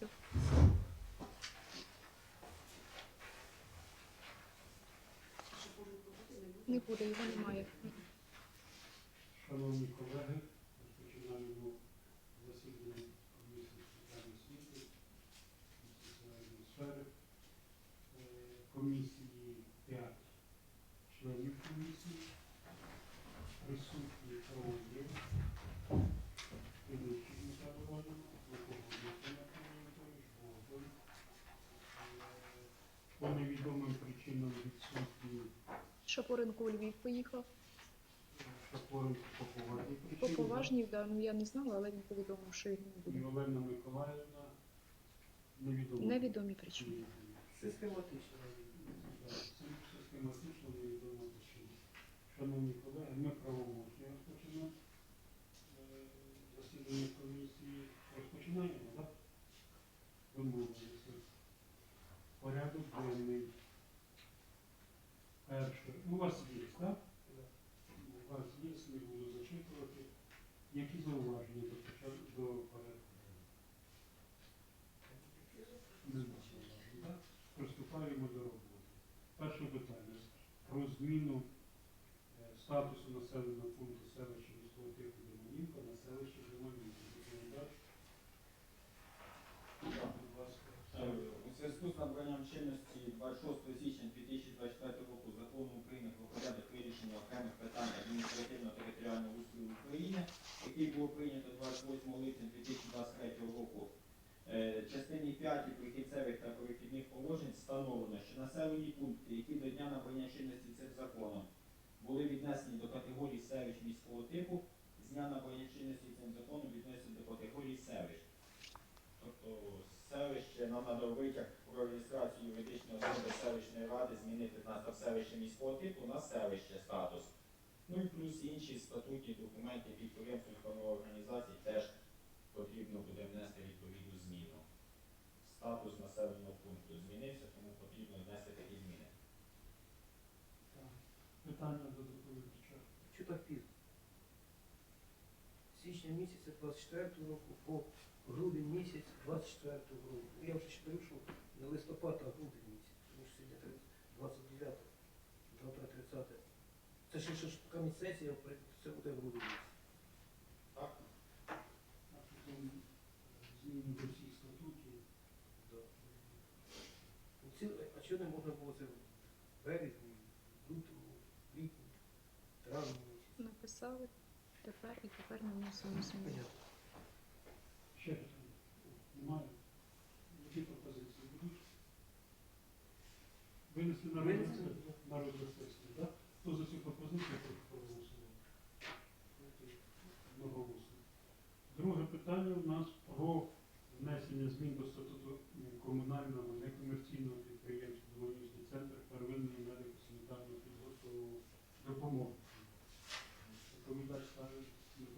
Все. Не буде, його немає. Шановні колеги, розпочинаємо засідання комісії з питань освіти і соціальної сфери. Е, Комісії 5 членів комісії. Присутні троє. Підвищені Михайло Івановна, Луковий Анатолій Анатолійович, Богдан. Е, По невідомим причинам відсутні Шапоренко у Львів поїхав. Шапоренко по поважній По причині. поважній, да, ну я не знала, але він повідомив, що його не І буде. Олена Миколаївна невідомо. Невідомі причини. Систематично. Так, це Систематично невідомо причина. Шановні колеги, ми правомочні розпочинаємо е, засідання комісії. Розпочинаємо, так? Домовилися. Порядок денний. У вас є, так? У вас є, не буду зачитувати. Які зауваження до порядку? Приступаємо до роботи. Перше питання про зміну е, статусу населеного пункту селища міського типу Демонівка на селище Демонівка. Доповідач, будь ласка. Е, У зв'язку з набранням чинності 26 січня 2024 року закону України про порядок вирішення окремих питань адміністративно-територіального устрою України, який було прийнято 28 липня 2023 року, е, частині 5 прихідцевих та перехідних положень встановлено, що населені пункти, які до дня набрання чинності цим законом були віднесені до категорії селищ міського типу, з дня набрання чинності цим законом віднесені до категорії селищ. Тобто селище нам треба витяг про реєстрацію юридичної особи селищної ради змінити на селище міського типу на селище статус. Ну і плюс інші статутні документи підприємств установ організацій теж потрібно буде внести відповідну зміну. Статус населеного пункту змінився, тому потрібно внести. Питання до доповідача. Пізно? З Січня місяця 24 року по грудень місяць 24 року. Я вже читаю, що не листопад, а грудень місяць. Тому що сьогодні 29, завтра 30. Це ще ж поки сесія, це буде грудень місяць. Так? А потім зміни до всіх статутів. Да. Ну, ці- А чого не можна було це в березні, лютому, квітні, травні місяці? Написали тепер і тепер ми мусимо змінити. Ще раз. Немає. Які пропозиції будуть? Винесли на розгляд на розгляд сесії, так? Хто за цю пропозицію прошу проголосувати? Одноголосно. Друге питання у нас про внесення змін до статуту комунального некомерційного підприємства Доманівський центр первинної медико-санітарної підготовленої допомоги. Доповідач ставить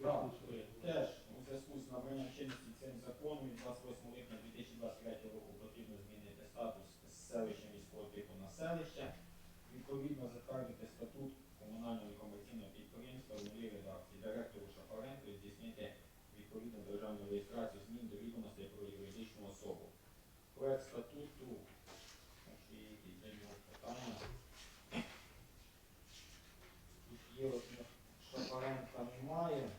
Так, е, теж у зв'язку з набранням чинності цим законом від 28 липня 2023 року потрібно змінити статус з селища міського типу на селище. Відповідно затвердити статут комунального і комерційного підприємства в новій редакції директору Шапаренко і здійснити відповідну державну реєстрацію змін до відомостей про юридичну особу. Проект статуту, нього питання. Тут є ну, Шапаренка немає.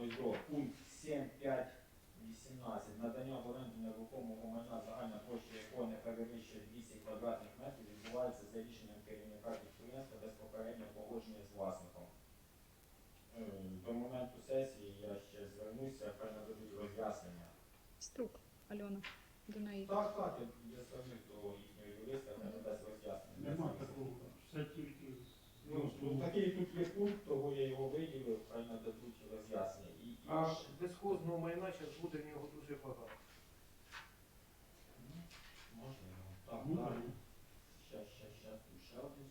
Ось до пункт 7.5.18. Надання в оренду нерухомого майна загальна площа якого не перевищує 200 квадратних метрів відбувається за рішенням керівника підприємства без попереднього погодження з власником. Е, До моменту сесії я ще звернуся, хай нададуть роз'яснення. Струк, Альона, до неї. Так, так, я, звернусь до їхнього юриста, хай надасть роз'яснення. Нема такого. Все тільки Ну, ну, такий тут є пункт, того я його виділив, хай нададуть роз'яснення. І, і А ще- безхозного майна зараз буде в нього дуже багато. Можна його. Так, Ну, так. Щас, щас, щас, тут ще один.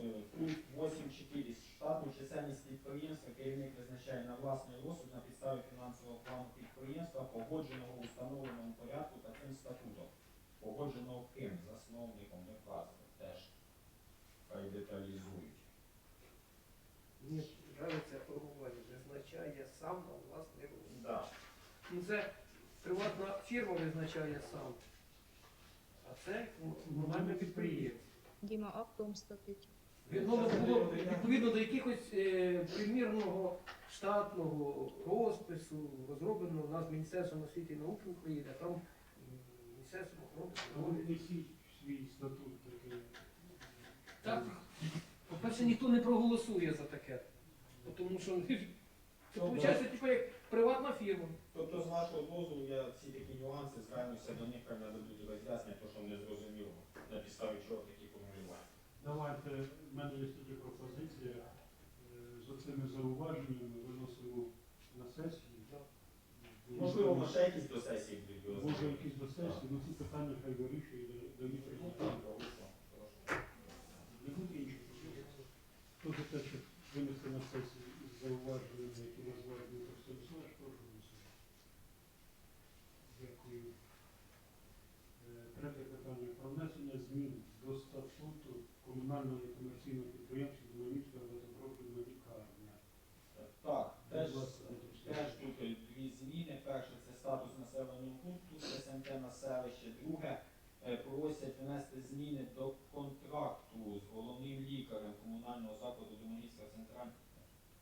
Е, Пункт 8.4. Штатну чисельність підприємства керівник визначає на власний розсуд на підставі фінансового плану підприємства, погодженого у встановленому порядку та цим статутом. Погодженого ким? Засновником, не вказано теж. Хай деталізують. Мені подобається формування сам на власне розсуд. Да. Ну це приватна фірма визначає сам. А це комунальне підприємство. Діма, а в тому статуті. Воно було відповідно до якихось е, примірного штатного розпису, розробленого у нас Міністерством освіти і науки України, а там м, Міністерством охорони Ну, здоров'я. свій статут такий. Так, по-перше, ніхто не проголосує за таке. Тому що це виходить, типу, як приватна фірма. Тобто, з вашого дозволу, я всі такі нюанси звернуся до них, хай нададуть роз'яснення, то що не зрозуміло, на підставі чого формулювання. Давайте, в мене є тільки пропозиція е, з оцими зауваженнями виносимо на сесію. Можливо, ще якісь до сесії Може якісь до сесії, але ці питання хай вирішує до їх Ну, прийняття. так, хорошо, хорошо. Не буде інших пропозицій. Хто за те, щоб винести на сесію із зауваженнями, які назвали Дмитро Станіславович, прошу голосувати. Дякую. Е, Третє питання. Про внесення змін до статуту комунального некомерційного підприємства Доманівська газопрофільна лікарня. Так, теж, Будь ласка, Дмитро теж Станіславович. тут е, дві зміни. Перше це статус населеного пункту, СМТ на селище. Друге, е, просять внести зміни до контракту з головним лікарем комунального закладу Доманівська центральна.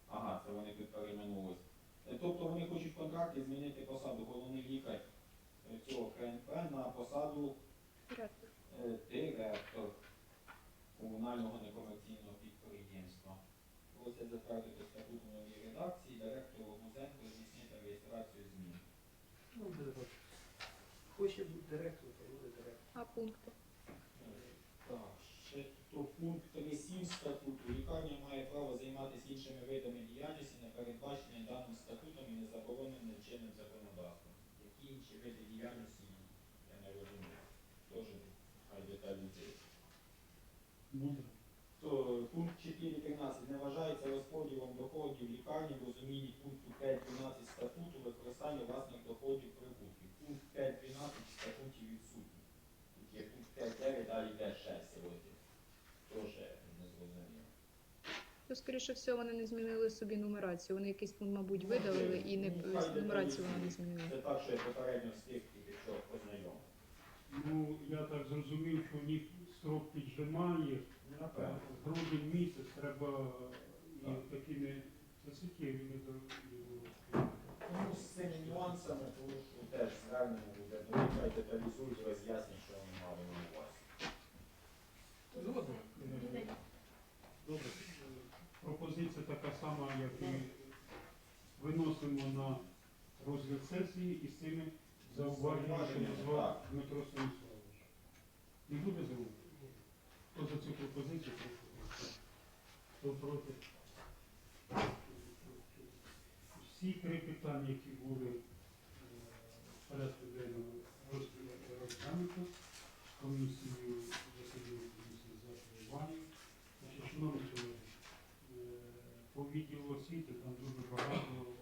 Ага, це вони тут перейменувалися. Е, Тобто вони хочуть в контракті змінити посаду головний лікар е, цього КНП на посаду Директор. е, директор комунального некомерційного підприємства. Просять затвердити статут у новій редакції, директору Гузенко здійснити реєстрацію змін. Ну, буде. Хоче бути директором, то буде директор. А пункти? То пункт 3.7 статуту. Лікарня має право займатися іншими видами діяльності, не передбачені даним статутом і не забороненим чинним законодавством. Які інші види діяльності, я не розумію. Теж хай деталізується. Мудро. То пункт 4.13 не вважається розподілом доходів лікарні в розумінні пункту 5.12 статуту використання власних доходів прибутків. Пункт 5.12 в статуті відсутній. Тут є пункт 5.9, далі йде 6 розділ. Теж не зрозуміло. Скоріше всього, вони не змінили собі нумерацію. Вони якийсь пункт, мабуть, видалили і не Ну, нумерацію вони не змінили. Це так, що я попередньо встиг тільки що познайомив. Ну, я так зрозумів, що у них строк піджимає. Напевно. Грудень місяць треба і Так. такими суттєвими Ну, з цими нюансами, тому що теж звернення буде до них, хай деталізують, роз'яснять, що вони мали на увазі. Згодом. Добре. Пропозиція така сама, як і виносимо на розгляд сесії і з цими зауваженнями, що назвав Дмитро Станіславович. Не буде зауважень? Хто за цю пропозицію. Хто проти? Всі три питання, які були е, в порядку денному роз- розглянуто комісією, засідання по відділу освіти там дуже багато